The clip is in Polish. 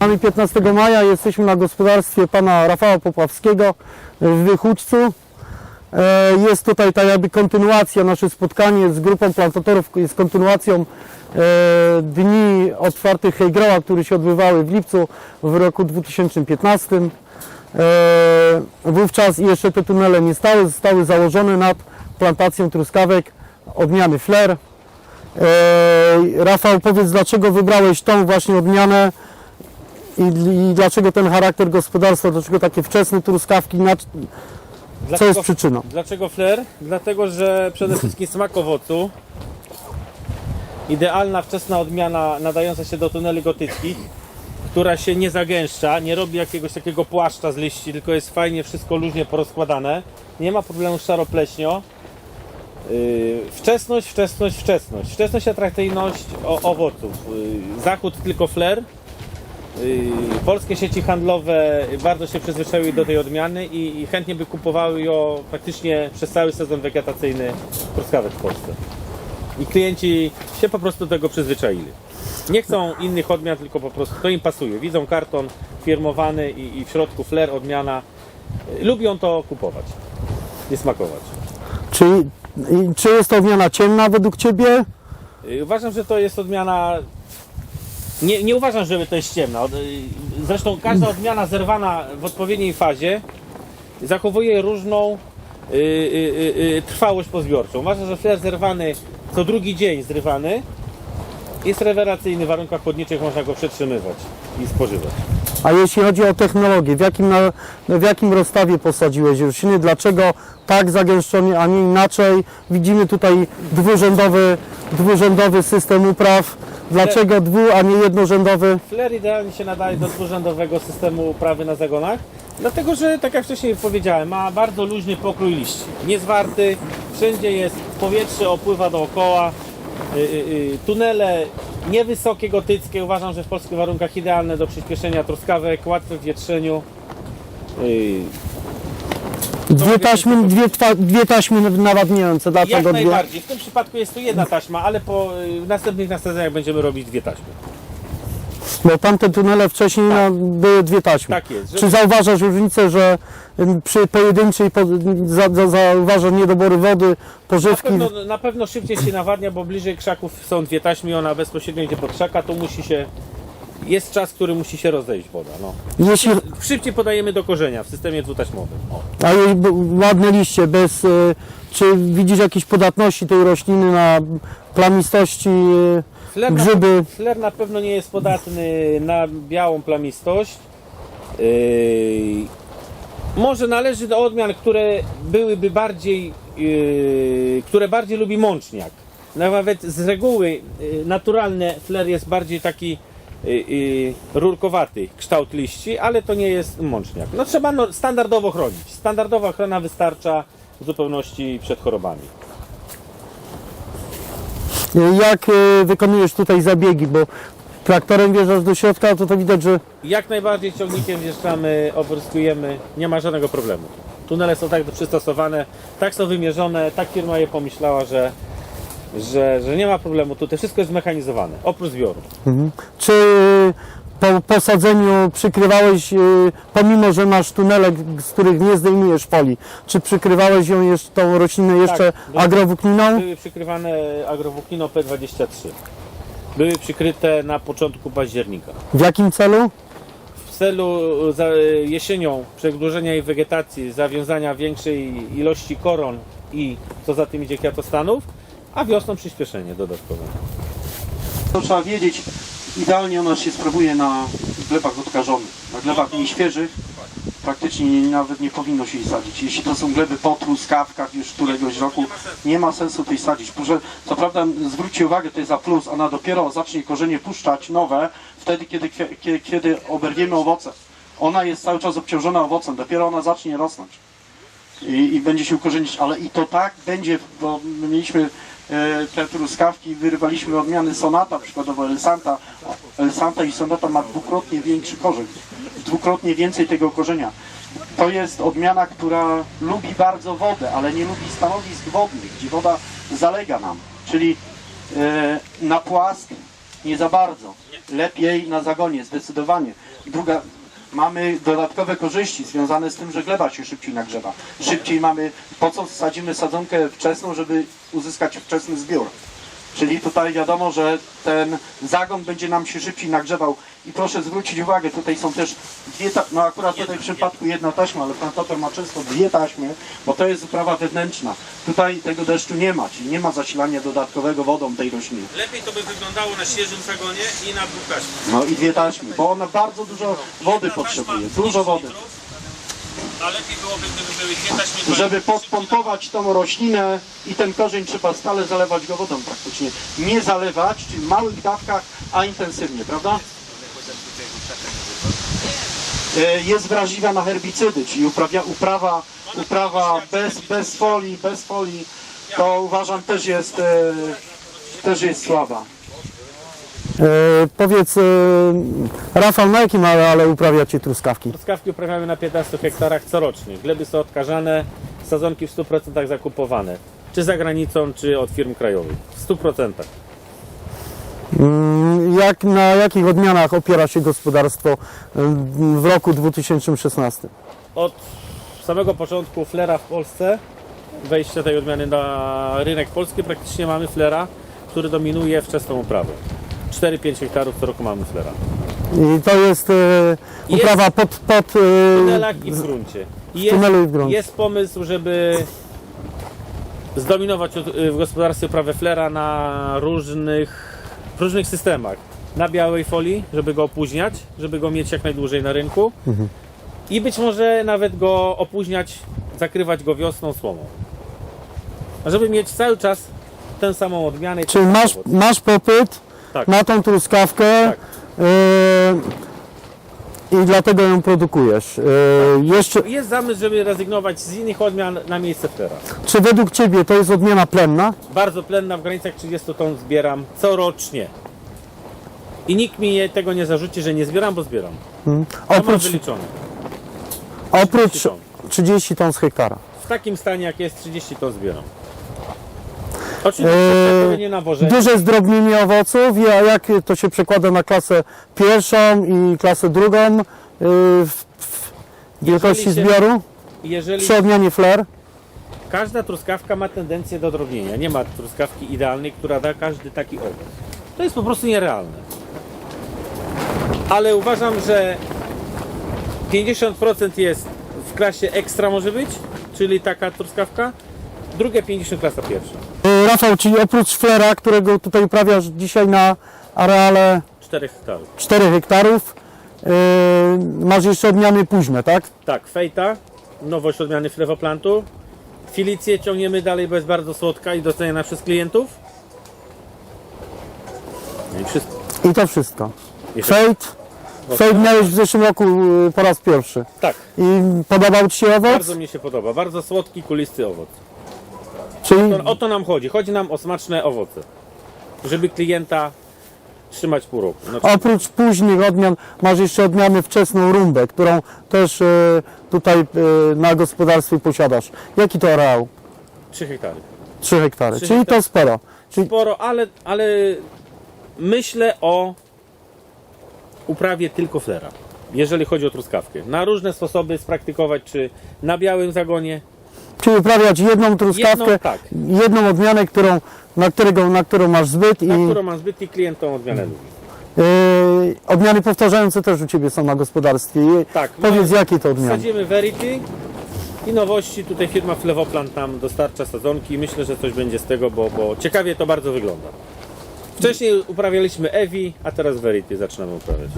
Mamy 15 maja, jesteśmy na gospodarstwie pana Rafała Popławskiego w Wychódzcu. E, Jest tutaj tak jakby kontynuacja, nasze spotkanie z grupą plantatorów jest kontynuacją e, dni otwartych Hejgroła, które się odbywały w lipcu w roku 2015. E, Wówczas jeszcze te tunele nie stały, zostały założone nad plantacją truskawek odmiany Flair. Rafał, powiedz dlaczego wybrałeś tą właśnie odmianę i, i dlaczego ten charakter gospodarstwa, dlaczego takie wczesne truskawki, na, co Dlaczego, jest przyczyną? dlaczego flair? Dlatego, że przede wszystkim smak owocu. Idealna wczesna odmiana nadająca się do tuneli gotyckich, która się nie zagęszcza, nie robi jakiegoś takiego płaszcza z liści, tylko jest fajnie wszystko luźnie porozkładane. Nie ma problemu z szaropleśnią. Yy, wczesność, wczesność, wczesność. Wczesność atrakcyjność o, owoców. Yy, zachód tylko flair. Yy, Polskie sieci handlowe bardzo się przyzwyczaiły do tej odmiany i, i chętnie by kupowały ją praktycznie przez cały sezon wegetacyjny truskawek w Polsce. I klienci się po prostu do tego przyzwyczaili. Nie chcą innych odmian, tylko po prostu to im pasuje. Widzą karton firmowany i, i w środku flair, odmiana. Yy, Lubią to kupować i smakować. Czy, czy jest to odmiana ciemna według Ciebie? Yy, Uważam, że to jest odmiana. Nie, nie uważam, żeby to jest ciemna. Zresztą każda odmiana zerwana w odpowiedniej fazie zachowuje różną yy, yy, yy, trwałość pozbiorczą. Uważam, że flair zerwany co drugi dzień zrywany jest rewelacyjny w warunkach chłodniczych, można go przetrzymywać i spożywać. A jeśli chodzi o technologię, w jakim, na, w jakim rozstawie posadziłeś rośliny? Dlaczego tak zagęszczony, a nie inaczej? Widzimy tutaj dwurzędowy, dwurzędowy system upraw. Dlaczego dwu, a nie jednorzędowy? Flair idealnie się nadaje do dwurzędowego systemu uprawy na zagonach, dlatego że, tak jak wcześniej powiedziałem, ma bardzo luźny pokrój liści. Niezwarty, wszędzie jest powietrze, opływa dookoła. Y, y, y, tunele niewysokie, gotyckie, uważam, że w polskich warunkach idealne do przyspieszenia truskawek, łatwe w wietrzeniu. Y, Dwie taśmy, dwie, twa- dwie taśmy nawadniające. Jak dwie? najbardziej. W tym przypadku jest tu jedna taśma, ale po y, następnych nasadzeniach będziemy robić dwie taśmy. Bo tamte tunele wcześniej no, były dwie taśmy. Tak jest. Czy zauważasz różnicę, że ym, przy pojedynczej po, za, za, zauważasz niedobory wody, Na pożywki? pewno, na pewno szybciej się nawadnia, bo bliżej krzaków są dwie taśmy, ona bezpośrednio idzie pod krzaka, to musi się. Jest czas, który musi się rozejść woda. No. Jeśli, Szybciej podajemy do korzenia w systemie dwutaśmowym. O. a jej b- ładne liście, bez, y, czy widzisz jakieś podatności tej rośliny na plamistości, y, Fler na, grzyby? fler na pewno nie jest podatny na białą plamistość. Yy, może należy do odmian, które byłyby bardziej, yy, które bardziej lubi mączniak. Nawet z reguły yy, naturalne fler jest bardziej taki rurkowaty kształt liści, ale to nie jest mączniak. No trzeba no, standardowo chronić. Standardowa ochrona wystarcza w zupełności przed chorobami. Jak y, wykonujesz tutaj zabiegi, bo traktorem wjeżdżasz do środka, to to widać, że Jak najbardziej ciągnikiem wjeżdżamy, opryskujemy, nie ma żadnego problemu. Tunele są tak przystosowane, tak są wymierzone, tak firma je pomyślała, że, że, że nie ma problemu. Tutaj wszystko jest zmechanizowane, oprócz zbioru. Czy po posadzeniu przykrywałeś, y, pomimo że masz tunele, z których nie zdejmujesz foli, czy przykrywałeś ją jeszcze, tą roślinę jeszcze były- agrowłókniną? Były przykrywane agrowłóknino P23. Były przykryte na początku października. W jakim celu? W celu za, jesienią przedłużenia jej wegetacji, zawiązania większej ilości koron i co za tym idzie kwiatostanów, a wiosną przyspieszenie dodatkowe. To trzeba wiedzieć, idealnie ona się sprawuje na glebach odkażonych. Na glebach nieświeżych praktycznie nawet nie powinno się jej sadzić. Jeśli to są gleby po truskawkach już któregoś roku, nie ma sensu tej sadzić. Proszę, co prawda zwróćcie uwagę, to jest za plus, ona dopiero zacznie korzenie puszczać nowe, wtedy kiedy, kiedy, kiedy owoce. Ona jest cały czas obciążona owocem, dopiero ona zacznie rosnąć i, i będzie się ukorzenić, ale i to tak będzie, bo my mieliśmy e, te truskawki, wyrywaliśmy odmiany Sonata, przykładowo Elsanta. Elsanta i Sonata ma dwukrotnie większy korzeń, dwukrotnie więcej tego korzenia. To jest odmiana, która lubi bardzo wodę, ale nie lubi stanowisk wodnych, gdzie woda zalega nam, czyli e, na płask nie za bardzo. lepiej na zagonie, zdecydowanie. Druga, mamy dodatkowe korzyści związane z tym, że gleba się szybciej nagrzewa. Szybciej mamy, po co sadzimy sadzonkę wczesną, żeby uzyskać wczesny zbiór. Czyli tutaj wiadomo, że ten zagon będzie nam się szybciej nagrzewał. I proszę zwrócić uwagę, tutaj są też dwie, ta- no akurat tutaj w przypadku jedna taśma, ale plantator ma często dwie taśmy, bo to jest uprawa wewnętrzna. Tutaj tego deszczu nie ma, czyli nie ma zasilania dodatkowego wodą tej rośliny. Lepiej to by wyglądało na świeżym zagonie i na dwóch taśmach. No i dwie taśmy, bo ona bardzo dużo wody potrzebuje, dużo wody. A lepiej byłoby, gdyby były dwie taśmy. Żeby podpompować tą roślinę i ten korzeń trzeba stale zalewać go wodą praktycznie. Nie zalewać, czyli w małych dawkach, a intensywnie, prawda? E, Jest wrażliwa na herbicydy, czyli uprawia, uprawa, uprawa bez, bez folii, bez folii, to uważam też jest, e, też jest słaba. E, powiedz, e, Rafał, na jakim areale uprawiacie truskawki? Truskawki uprawiamy na 15 hektarach corocznie. Gleby są odkażane, sadzonki w 100% zakupowane. Czy za granicą, czy od firm krajowych. W 100%. Mm, Jak, na jakich odmianach opiera się gospodarstwo mm, w roku 2016? Od samego początku flera w Polsce, wejścia tej odmiany na rynek polski, praktycznie mamy flera, który dominuje wczesną uprawę. 4-5 hektarów co roku mamy flera. I to jest e, Jest- uprawa pod, pod W e, tunelach i w gruncie. I jest, tunelu i w gruncie. jest pomysł, żeby zdominować ut- w gospodarstwie uprawę flera na różnych, w różnych systemach. Na białej folii, żeby go opóźniać, żeby go mieć jak najdłużej na rynku. I być może nawet go opóźniać, zakrywać go wiosną słomą. A żeby mieć cały czas tę samą odmianę. Czyli masz, owoc. masz popyt Tak. na tą truskawkę Tak. e, i dlatego ją produkujesz. E, jeszcze, Jest zamysł, żeby rezygnować z innych odmian na miejsce flera. czy według Ciebie to jest odmiana plemna? bardzo plenna, w granicach 30 ton zbieram corocznie. I nikt mi tego nie zarzuci, że nie zbieram, bo zbieram. Mam Oprócz, wyliczone. oprócz 30 ton. 30 ton z hektara. W takim stanie, jak jest 30 ton zbieram. Oczywiście eee, nie nawożenie. Duże zdrobnienie owoców, a jak to się przekłada na klasę pierwszą i klasę drugą e, w, w wielkości się- zbioru Jeżeli przy odmianie flair? każda truskawka ma tendencję do drobnienia. Nie ma truskawki idealnej, która da każdy taki owoc. To jest po prostu nierealne. Ale uważam, że 50% jest w klasie ekstra może być, czyli taka truskawka, drugie 50 klasa pierwsza. Rafał, czyli oprócz flera, którego tutaj uprawiasz dzisiaj na areale 4 hektarów. 4 hektarów, e, masz jeszcze odmiany późne, tak? Tak, fejta, nowość odmiany flewoplantu. Filicję ciągniemy dalej, bo jest bardzo słodka i doceniana przez klientów. No i wszystko. I to wszystko. Jeszcze- Fate. Fate miałeś w zeszłym roku e, po raz pierwszy. Tak, I podobał Ci się owoc? bardzo mi się podoba. Bardzo słodki, kulisty owoc. Czyli To, o to nam chodzi. Chodzi nam o smaczne owoce. Żeby klienta trzymać pół roku. Znaczy, oprócz późnych odmian masz jeszcze odmianę wczesną rumbę, którą też e, tutaj e, na gospodarstwie posiadasz. Jaki to areał? 3 hektary. 3 hektary. Trzy Czyli hektary. to sporo. Czyli Sporo, ale, ale myślę o uprawie tylko flera. Jeżeli chodzi o truskawkę. Na różne sposoby spraktykować, czy na białym zagonie, Czyli uprawiać jedną truskawkę, Jedną, tak. jedną odmianę, którą, na, którego, na którą masz zbyt i na którą mam zbyt i klient tą odmianę lubi. yy, odmiany powtarzające też u Ciebie są na gospodarstwie. I Tak, Powiedz jakie to odmiany? Sadzimy Verity i nowości. Tutaj firma Flewoplant nam dostarcza sadzonki. Myślę, że coś będzie z tego, bo, bo ciekawie to bardzo wygląda. Wcześniej uprawialiśmy Evi, a teraz Verity zaczynamy uprawiać.